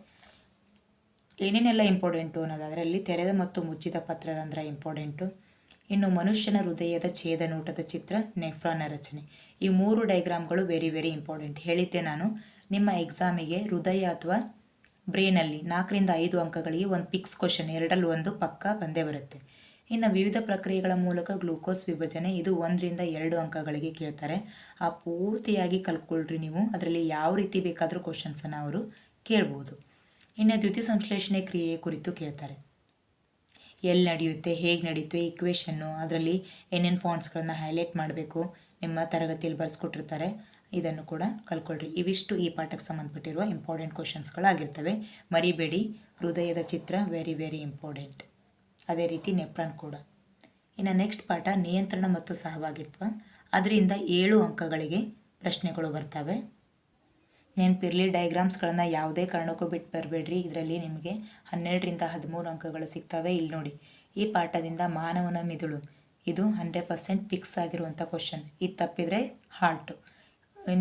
ಏನೇನೆಲ್ಲ ಇಂಪಾರ್ಟೆಂಟು ಅನ್ನೋದಾದರೆ ಅಲ್ಲಿ ತೆರೆದ ಮತ್ತು ಮುಚ್ಚಿದ ಪತ್ರರಂಧ್ರ ಇಂಪಾರ್ಟೆಂಟು ಇನ್ನು ಮನುಷ್ಯನ ಹೃದಯದ ಛೇದನೋಟದ ಚಿತ್ರ ನೆಫ್ರಾನ ರಚನೆ. ಈ ಮೂರು ಡೈಗ್ರಾಮ್ಗಳು ವೆರಿ ವೆರಿ ಇಂಪಾರ್ಟೆಂಟ್ ಹೇಳಿದ್ದೆ ನಾನು, ನಿಮ್ಮ ಎಕ್ಸಾಮಿಗೆ ಹೃದಯ ಅಥವಾ ಬ್ರೇನಲ್ಲಿ ನಾಲ್ಕರಿಂದ ಐದು ಅಂಕಗಳಿಗೆ ಒಂದು ಪಿಕ್ಸ್ ಕ್ವಶನ್ ಎರಡಲ್ಲಿ ಒಂದು ಪಕ್ಕ ಬಂದೇ ಬರುತ್ತೆ. ಇನ್ನು ವಿವಿಧ ಪ್ರಕ್ರಿಯೆಗಳ ಮೂಲಕ ಗ್ಲೂಕೋಸ್ ವಿಭಜನೆ ಇದು ಒಂದರಿಂದ ಎರಡು ಅಂಕಗಳಿಗೆ ಕೇಳ್ತಾರೆ. ಆ ಪೂರ್ತಿಯಾಗಿ ಕಲ್ತ್ಕೊಳ್ರಿ ನೀವು. ಅದರಲ್ಲಿ ಯಾವ ರೀತಿ ಬೇಕಾದರೂ ಕ್ವಶನ್ಸನ್ನು ಅವರು ಕೇಳ್ಬೋದು. ಇನ್ನು ದ್ಯುತಿ ಸಂಶ್ಲೇಷಣೆ ಕ್ರಿಯೆ ಕುರಿತು ಕೇಳ್ತಾರೆ. ಎಲ್ಲಿ ನಡೆಯುತ್ತೆ, ಹೇಗೆ ನಡೆಯುತ್ತೆ ಇಕ್ವೇಷನ್ನು ಅದರಲ್ಲಿ ಏನೇನು ಪಾಯಿಂಟ್ಸ್ಗಳನ್ನು ಹೈಲೈಟ್ ಮಾಡಬೇಕು, ನಿಮ್ಮ ತರಗತಿಯಲ್ಲಿ ಬರೆಸ್ಕೊಟ್ಟಿರ್ತಾರೆ, ಇದನ್ನು ಕೂಡ ಕಲ್ಕೊಳ್ರಿ ಇವಿಷ್ಟು ಈ ಪಾಠಕ್ಕೆ ಸಂಬಂಧಪಟ್ಟಿರುವ ಇಂಪಾರ್ಟೆಂಟ್ ಕ್ವಶನ್ಸ್ಗಳಾಗಿರ್ತವೆ ಮರಿಬೇಡಿ, ಹೃದಯದ ಚಿತ್ರ ವೆರಿ ವೆರಿ ಇಂಪಾರ್ಟೆಂಟ್ ಅದೇ ರೀತಿ ನೆಪ್ರಾನ್ ಕೂಡ. ಇನ್ನು ನೆಕ್ಸ್ಟ್ ಪಾಠ ನಿಯಂತ್ರಣ ಮತ್ತು ಸಹಭಾಗಿತ್ವ. ಅದರಿಂದ ಏಳು ಅಂಕಗಳಿಗೆ ಪ್ರಶ್ನೆಗಳು ಬರ್ತವೆ. ನೆನಪಿರಲಿ ಡಯಾಗ್ರಾಮ್ಸ್ಗಳನ್ನು ಯಾವುದೇ ಕಾರಣಕ್ಕೂ ಬಿಟ್ಟು ಬರಬೇಡ್ರಿ. ಇದರಲ್ಲಿ ನಿಮಗೆ ಹನ್ನೆರಡರಿಂದ ಹದಿಮೂರು ಅಂಕಗಳು ಸಿಗ್ತವೆ. ಇಲ್ಲಿ ನೋಡಿ, ಈ ಪಾಠದಿಂದ ಮಾನವನ ಮಿದುಳು. ಇದು ಹಂಡ್ರೆಡ್ ಪರ್ಸೆಂಟ್ ಫಿಕ್ಸ್ ಆಗಿರುವಂಥ ಕ್ವಶನ್ ಇದು ತಪ್ಪಿದರೆ ಹಾರ್ಟು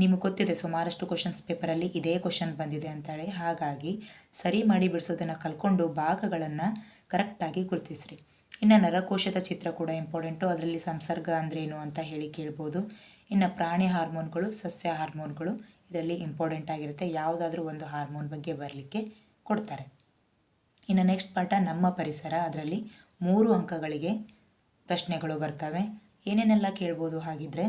ನಿಮಗೆ ಗೊತ್ತಿದೆ, ಸುಮಾರಷ್ಟು ಕ್ವಶನ್ಸ್ ಪೇಪರಲ್ಲಿ ಇದೇ ಕ್ವಶನ್ ಬಂದಿದೆ ಅಂತೇಳಿ. ಹಾಗಾಗಿ ಸರಿ ಮಾಡಿ ಬಿಡಿಸೋದನ್ನು ಕಲ್ಕೊಂಡು ಭಾಗಗಳನ್ನು ಕರೆಕ್ಟಾಗಿ ಗುರುತಿಸ್ರಿ. ಇನ್ನು ನರಕೋಶದ ಚಿತ್ರ ಕೂಡ ಇಂಪಾರ್ಟೆಂಟು ಅದರಲ್ಲಿ ಸಂಸರ್ಗ ಅಂದ್ರೇನು ಅಂತ ಹೇಳಿ ಕೇಳ್ಬೋದು. ಇನ್ನು ಪ್ರಾಣಿ ಹಾರ್ಮೋನ್ಗಳು, ಸಸ್ಯ ಹಾರ್ಮೋನ್ಗಳು ಇದರಲ್ಲಿ ಇಂಪಾರ್ಟೆಂಟ್ ಆಗಿರುತ್ತೆ. ಯಾವುದಾದ್ರೂ ಒಂದು ಹಾರ್ಮೋನ್ ಬಗ್ಗೆ ಬರಲಿಕ್ಕೆ ಕೊಡ್ತಾರೆ. ಇನ್ನು ನೆಕ್ಸ್ಟ್ ಪಾಠ ನಮ್ಮ ಪರಿಸರ. ಅದರಲ್ಲಿ ಮೂರು ಅಂಕಗಳಿಗೆ ಪ್ರಶ್ನೆಗಳು ಬರ್ತವೆ. ಏನೇನೆಲ್ಲ ಕೇಳ್ಬೋದು ಹಾಗಿದ್ರೆ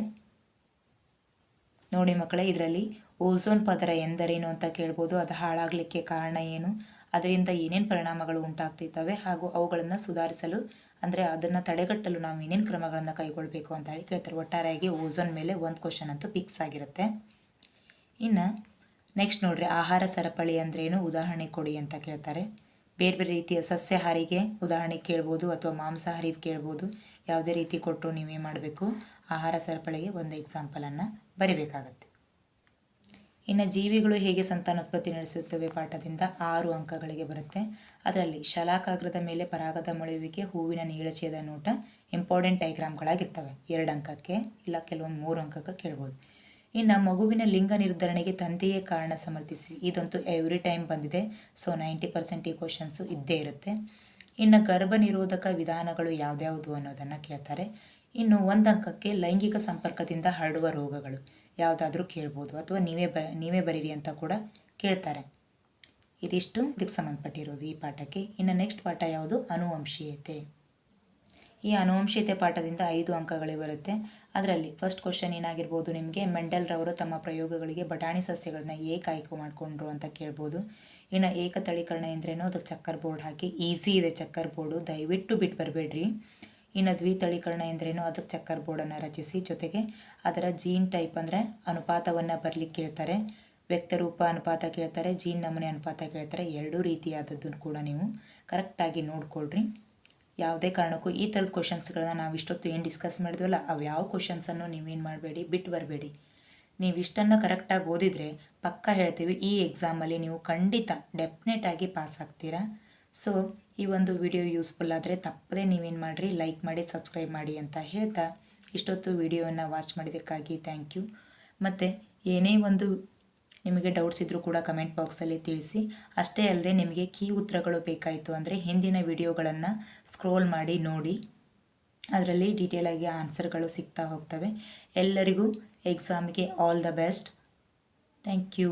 ನೋಡಿ ಮಕ್ಕಳೇ, ಇದರಲ್ಲಿ ಓಝೋನ್ ಪದರ ಎಂದರೇನು ಅಂತ ಕೇಳ್ಬೋದು. ಅದು ಹಾಳಾಗಲಿಕ್ಕೆ ಕಾರಣ ಏನು? ಅದರಿಂದ ಏನೇನು ಪರಿಣಾಮಗಳು ಉಂಟಾಗ್ತಿರ್ತವೆ ಹಾಗೂ ಅವುಗಳನ್ನು ಸುಧಾರಿಸಲು, ಅಂದರೆ ಅದನ್ನು ತಡೆಗಟ್ಟಲು ನಾವು ಏನೇನು ಕ್ರಮಗಳನ್ನು ಕೈಗೊಳ್ಳಬೇಕು ಅಂತ ಹೇಳಿ ಕೇಳ್ತಾರೆ. ಒಟ್ಟಾರೆಯಾಗಿ ಓಝೋನ್ ಮೇಲೆ ಒಂದು ಕ್ವಶನ್ ಅಂತೂ ಫಿಕ್ಸ್ ಆಗಿರುತ್ತೆ. ಇನ್ನು ನೆಕ್ಸ್ಟ್ ನೋಡ್ರಿ, ಆಹಾರ ಸರಪಳಿ ಅಂದ್ರೇನು ಉದಾಹರಣೆ ಕೊಡಿ ಅಂತ ಕೇಳ್ತಾರೆ. ಬೇರೆ ಬೇರೆ ರೀತಿಯ ಸಸ್ಯಹಾರಿಗೆ ಉದಾಹರಣೆ ಕೇಳ್ಬೋದು ಅಥವಾ ಮಾಂಸಾಹಾರಿ ಕೇಳ್ಬೋದು. ಯಾವುದೇ ರೀತಿ ಕೊಟ್ಟರು ನೀವೇ ಮಾಡಬೇಕು. ಆಹಾರ ಸರಪಳಿಗೆ ಒಂದು ಎಕ್ಸಾಂಪಲನ್ನು ಬರಿಬೇಕಾಗತ್ತೆ. ಇನ್ನು ಜೀವಿಗಳು ಹೇಗೆ ಸಂತಾನೋತ್ಪತ್ತಿ ನಡೆಸುತ್ತವೆ ಪಾಠದಿಂದ ಆರು ಅಂಕಗಳಿಗೆ ಬರುತ್ತೆ. ಅದರಲ್ಲಿ ಶಲಾಕಾಗ್ರದ ಮೇಲೆ ಪರಾಗದ ಮೊಳೆಯುವಿಕೆ, ಹೂವಿನ ನೀಳಚೇದ ನೋಟ, ಇಂಪಾರ್ಟೆಂಟ್ ಡೈಗ್ರಾಮ್ಗಳಾಗಿರ್ತವೆ. ಎರಡು ಅಂಕಕ್ಕೆ ಇಲ್ಲ ಕೆಲವೊಂದು ಮೂರು ಅಂಕಕ್ಕೆ ಕೇಳ್ಬೋದು. ಇನ್ನು ಮಗುವಿನ ಲಿಂಗ ನಿರ್ಧರಣೆಗೆ ತಂದೆಯೇ ಕಾರಣ ಸಮರ್ಥಿಸಿ, ಇದಂತೂ ಎವ್ರಿ ಟೈಮ್ ಬಂದಿದೆ ಸೊ ನೈಂಟಿ ಪರ್ಸೆಂಟ್ ಈ ಕ್ವಶನ್ಸು ಇದ್ದೇ ಇರುತ್ತೆ. ಇನ್ನು ಗರ್ಭ ನಿರೋಧಕ ವಿಧಾನಗಳು ಯಾವ್ದ್ಯಾವುದು ಅನ್ನೋದನ್ನು ಕೇಳ್ತಾರೆ. ಇನ್ನು ಒಂದು ಅಂಕಕ್ಕೆ ಲೈಂಗಿಕ ಸಂಪರ್ಕದಿಂದ ಹರಡುವ ರೋಗಗಳು. ಯಾವುದಾದ್ರೂ ಕೇಳ್ಬೋದು ಅಥವಾ ನೀವೇ ಬ, ನೀವೇ ಬರೀರಿ ಅಂತ ಕೂಡ ಕೇಳ್ತಾರೆ. ಇದಿಷ್ಟು. ಇದಕ್ಕೆ ಸಂಬಂಧಪಟ್ಟಿರೋದು ಈ ಪಾಠಕ್ಕೆ. ಇನ್ನು ನೆಕ್ಸ್ಟ್ ಪಾಠ ಯಾವುದು? ಅನುವಂಶೀಯತೆ. ಈ ಅನುವಂಶೀಯತೆ ಪಾಠದಿಂದ ಐದು ಅಂಕಗಳೇ ಬರುತ್ತೆ. ಅದರಲ್ಲಿ ಫಸ್ಟ್ ಕ್ವಶನ್ ಏನಾಗಿರ್ಬೋದು ನಿಮಗೆ? ಮೆಂಡಲ್ರವರು ತಮ್ಮ ಪ್ರಯೋಗಗಳಿಗೆ ಬಟಾಣಿ ಸಸ್ಯಗಳನ್ನ ಏಕೆ ಆಯ್ಕೆ ಮಾಡಿಕೊಂಡ್ರು ಅಂತ ಕೇಳ್ಬೋದು. ಇನ್ನು ಏಕತಳೀಕರಣ ಎಂದ್ರೇನೋ? ಅದಕ್ಕೆ ಚಕ್ಕರ್ ಬೋರ್ಡ್ ಹಾಕಿ. ಈಸಿ ಇದೆ ಚಕ್ಕರ್ ಬೋರ್ಡು. ದಯವಿಟ್ಟು ಬಿಟ್ಟು ಬರಬೇಡ್ರಿ ಇನ್ನು ದ್ವಿತಳೀಕರಣ ಎಂದ್ರೇನು? ಅದಕ್ಕೆ ಚಕ್ಕರ್ ಬೋರ್ಡನ್ನು ರಚಿಸಿ, ಜೊತೆಗೆ ಅದರ ಜೀನ್ ಟೈಪ್ ಅಂದರೆ ಅನುಪಾತವನ್ನು ಬರಲಿಕ್ಕೆ ಕೇಳ್ತಾರೆ. ವ್ಯಕ್ತರೂಪ ಅನುಪಾತ ಕೇಳ್ತಾರೆ ಜೀನ್ ನಮೂನೆ ಅನುಪಾತ ಕೇಳ್ತಾರೆ. ಎರಡೂ ರೀತಿಯಾದದ್ದನ್ನು ಕೂಡ ನೀವು ಕರೆಕ್ಟಾಗಿ ನೋಡ್ಕೊಳ್ರಿ. ಯಾವುದೇ ಕಾರಣಕ್ಕೂ ಈ ಥರದ ಕ್ವಶನ್ಸ್ಗಳನ್ನ ನಾವು ಇಷ್ಟೊತ್ತು ಏನು ಡಿಸ್ಕಸ್ ಮಾಡಿದ್ವಲ್ಲ, ಅವು ಯಾವ ಕ್ವಶನ್ಸನ್ನು ನೀವೇನು ಮಾಡಬೇಡಿ ಬಿಟ್ಟು ಬರಬೇಡಿ. ನೀವು ಇಷ್ಟನ್ನು ಕರೆಕ್ಟಾಗಿ ಓದಿದರೆ ಪಕ್ಕ ಹೇಳ್ತೀವಿ, ಈ ಎಕ್ಸಾಮಲ್ಲಿ ನೀವು ಖಂಡಿತ ಡೆಫಿನೆಟಾಗಿ ಪಾಸ್ ಆಗ್ತೀರಾ? ಸೊ ಈ ಒಂದು ವಿಡಿಯೋ ಯೂಸ್ಫುಲ್ ಆದರೆ ತಪ್ಪದೇ ನೀವೇನು ಮಾಡಿರಿ ಲೈಕ್ ಮಾಡಿ ಸಬ್ಸ್ಕ್ರೈಬ್ ಮಾಡಿ ಅಂತ ಹೇಳ್ತಾ ಇಷ್ಟೊತ್ತು ವಿಡಿಯೋವನ್ನು ವಾಚ್ ಮಾಡಿದ್ದಕ್ಕಾಗಿ ಥ್ಯಾಂಕ್ ಯು ಮತ್ತು ಏನೇ ಒಂದು ನಿಮಗೆ ಡೌಟ್ಸ್ ಇದ್ದರೂ ಕೂಡ ಕಮೆಂಟ್ ಬಾಕ್ಸಲ್ಲಿ ತಿಳಿಸಿ. ಅಷ್ಟೇ ಅಲ್ಲದೆ ನಿಮಗೆ ಕೀ ಉತ್ತರಗಳು ಬೇಕಾಯಿತು ಅಂದರೆ ಹಿಂದಿನ ವಿಡಿಯೋಗಳನ್ನು ಸ್ಕ್ರೋಲ್ ಮಾಡಿ, ನೋಡಿ. ಅದರಲ್ಲಿ ಡೀಟೇಲಾಗಿ ಆನ್ಸರ್ಗಳು ಸಿಗ್ತಾ ಹೋಗ್ತವೆ. ಎಲ್ಲರಿಗೂ ಎಕ್ಸಾಮ್ಗೆ all the best thank you